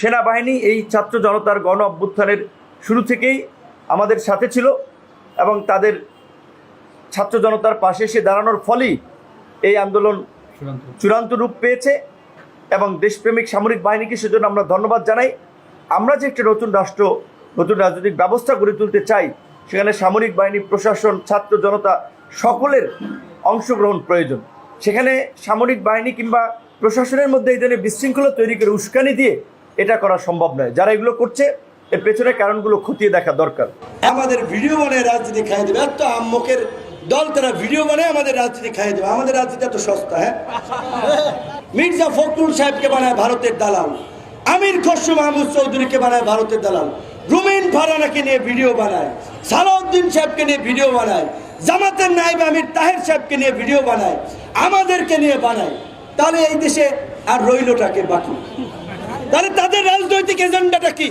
সেনাবাহিনী এই ছাত্র জনতার গণ অভ্যুত্থানের শুরু থেকেই আমাদের সাথে ছিল এবং তাদের ছাত্র জনতার পাশে এসে দাঁড়ানোর ফলেই এই আন্দোলন চূড়ান্ত রূপ পেয়েছে এবং দেশপ্রেমিক সামরিক বাহিনীকে সেজন্য আমরা ধন্যবাদ জানাই। আমরা যে একটি নতুন রাষ্ট্র নতুন রাজনৈতিক ব্যবস্থা গড়ে তুলতে চাই সেখানে সামরিক বাহিনী প্রশাসন ছাত্র জনতা সকলের অংশগ্রহণ প্রয়োজন। সেখানে সামরিক বাহিনী কিংবা প্রশাসনের মধ্যে এই ধরনের বিশৃঙ্খলা তৈরি করে উস্কানি দিয়ে এটা করা সম্ভব নয়। যারা এগুলো করছে, এর পেছনে কারণগুলো খতিয়ে দেখা দরকার। আমাদের ভিডিও বানায় রাজনীতি খাইয়ে দেবে। এত আম্মকের দল, তারা ভিডিও বানায় আমাদের রাজনীতি খাইয়ে দেবে। আমাদের রাজনীতি এত সস্তা হ্যাঁ? মির্জা ফখরুল সাহেবকে বানায় ভারতের দালাল। আমির খসরু মাহমুদ চৌধুরীকে বানায় ভারতের দালাল। রুমিন ফারানাকে নিয়ে ভিডিও বানায়। সালাউদ্দিন সাহেবকে নিয়ে ভিডিও বানায়। জামাতের নাইব আমির তাহের সাহেবকে নিয়ে ভিডিও বানায়। আমাদেরকে নিয়ে বানায়। তাহলে এই দেশে আর রইলটাকে বাকি? তাহলে তাদের রাজনৈতিক এজেন্ডাটা কি?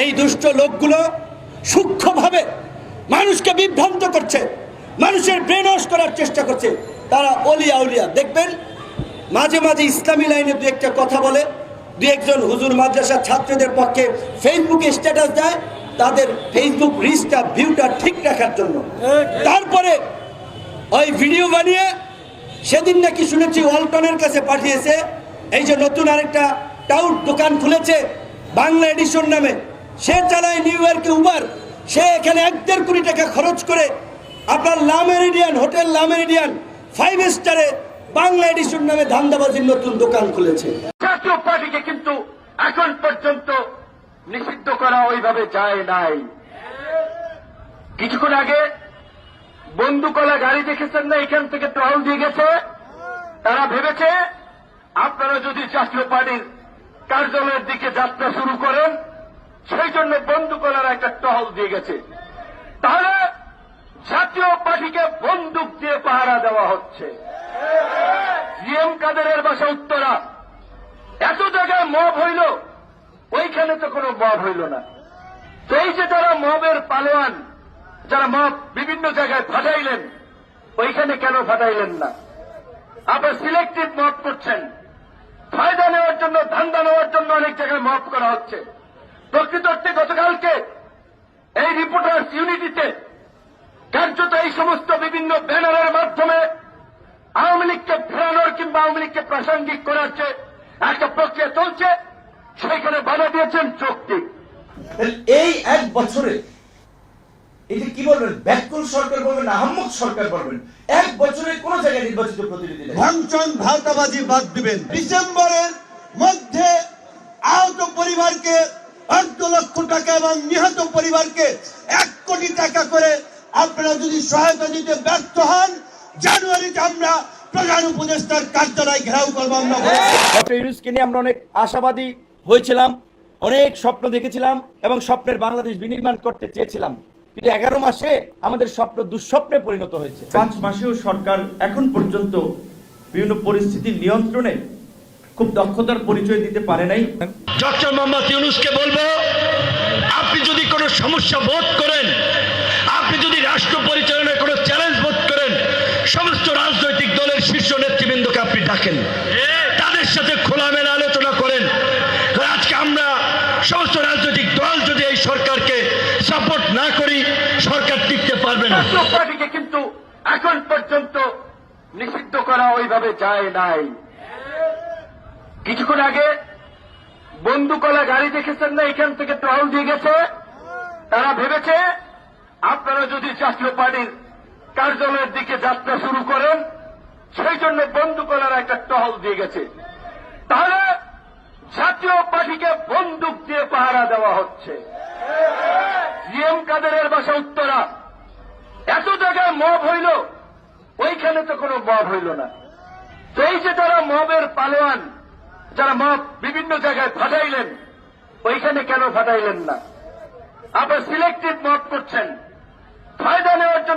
এই দুষ্ট লোকগুলো সূক্ষ্মভাবে মানুষকে বিভ্রান্ত করছে, মানুষের ব্রেন করার চেষ্টা করছে। তারা অলিয়া উলিয়া। দেখবেন, মাঝে মাঝে ইসলামী লাইনে দু একটা কথা বলে, দু একজন হুজুর মাদ্রাসার ছাত্রদের পক্ষে ফেসবুকে স্ট্যাটাস দেয়, তাদের ফেসবুক রিচটা ভিউটা ঠিক রাখার জন্য। তারপরে ওই ভিডিও বানিয়ে, সেদিন নাকি শুনেছি ওয়ালটনের কাছে পাঠিয়েছে এই যে নতুন আরেকটা টাউট দোকান খুলেছে বাংলা এডিশন নামে। সে চালায় নিউ ইয়র্কে উবার। সে এখানে এক দেড় কোটি টাকা খরচ করে আপনার লামেরিডিয়ান, হোটেল লামেরিডিয়ান ফাইভ স্টারে বাংলা এডিশন নামে ধান্দাবাজির নতুন দোকান খুলেছে। জাতীয় পার্টিকে কিন্তু এখন পর্যন্ত নিষিদ্ধ করা ওইভাবে যায় নাই। কিছুক্ষণ আগে বন্দুকলা গাড়ি দেখেছেন না, এখান থেকে টহল দিয়ে গেছে? তারা ভেবেছে আপনারা যদি জাতীয় পার্টির কার্যালয়ের দিকে যাত্রা শুরু করেন, সেই জন্য বন্দুকলার একটা টহল দিয়ে গেছে। তাহলে জাতীয় পার্টিকে বন্দুক দিয়ে পাহারা দেওয়া হচ্ছে। জিএম কাদেরের বাসা উত্তরা। এত জায়গায় মব হইল, ওইখানে তো কোনো মব হইল না। তো এই যে যারা মবের পালোয়ান, যারা মব বিভিন্ন জায়গায় ফাটাইলেন, ওইখানে কেন ফাটাইলেন না? আবার সিলেক্টিভ মব করছেন। জন্য নেওয়ার জন্য অনেক জায়গায় মব করা হচ্ছে। প্রকৃত অর্থে গতকালকে এই রিপোর্টার্স ইউনিটিতে কার্যত এই সমস্ত বিভিন্ন ব্যানারের মাধ্যমে আওয়ামী লীগকে ফেরানোর কিংবা আওয়ামী লীগকে প্রাসঙ্গিক করার যে একটা প্রক্রিয়া চলছে সেইখানে বাধা দিয়েছেন যৌক্তিক এই এক বছরে এটা কি বলবেন? ব্যাকুল সরকার বলবেন না আহম্মক সরকার বলবেন? এক বছরে কোন জায়গায় নির্বাচিত প্রতিনিধি ভাঙচন ভাওতাবাজি বাদ দিবেন। ডিসেম্বরের মধ্যে আহত পরিবারকে অর্ধ লক্ষ টাকা এবং নিহত পরিবারকে এক কোটি টাকা করে আপনারা যদি সহায়তা দিতে ব্যর্থ হন জানুয়ারিতে আমরা প্রধান উপদেষ্টার কার্যালয় ঘেরাও করব আমরা। ডক্টর ইউনুসকে নিয়ে আমরা অনেক আশাবাদী হয়েছিলাম অনেক স্বপ্ন দেখেছিলাম এবং স্বপ্নের বাংলাদেশ বিনির্মাণ করতে চেয়েছিলাম। কিন্তু এগারো মাসে আমাদের স্বপ্ন দুঃস্বপ্নে পরিণত হয়েছে। পাঁচ মাসেও সরকার এখন পর্যন্ত বিভিন্ন পরিস্থিতির নিয়ন্ত্রণে খুব দক্ষতার পরিচয় দিতে পারে নাই। ডক্টর মোহাম্মদ ইউনুসকে বলব আপনি যদি কোনো সমস্যা বোধ করেন আপনি যদি রাষ্ট্র পরিচালনায় কোনো চ্যালেঞ্জ বোধ করেন সমস্ত রাজনৈতিক দলের শীর্ষ নেতৃবৃন্দকে আপনি ডাকেন। তাদের সাথে খোলামেলা আলোচনা করেন। আজকে আমরা সমস্ত রাজনৈতিক দল যদি এই সরকারকে সাপোর্ট না করি সরকার টিকতে পারবে না। কিন্তু এখন পর্যন্ত নিষিদ্ধ করা ওইভাবে যায় নাই। কিছুক্ষণ আগে বন্দুকলা গাড়ি দেখেছেন না, এখান থেকে টহল দিয়ে গেছে। তারা ভেবেছে, আপনারা যদি জাতীয় পার্টির কার্যালয়ের দিকে যাত্রা শুরু করেন, সেই জন্য বন্দুকলার একটা টহল দিয়ে গেছে। তাহলে জাতীয় পার্টিকে বন্দুক দিয়ে পাহারা দেওয়া হচ্ছে। জিএম কাদেরের বাসা উত্তরা। এত জায়গায় মব হইল, ওইখানে তো কোনো মব হইল না। এই যে তারা মবের পালোয়ান যারা মত বিভিন্ন জায়গায় ফাটাইলেন, ওইখানে কেন ফাটাইলেন না? আবার সিলেক্টিভ মত করছেন। ফায়দা নেওয়ার জন্য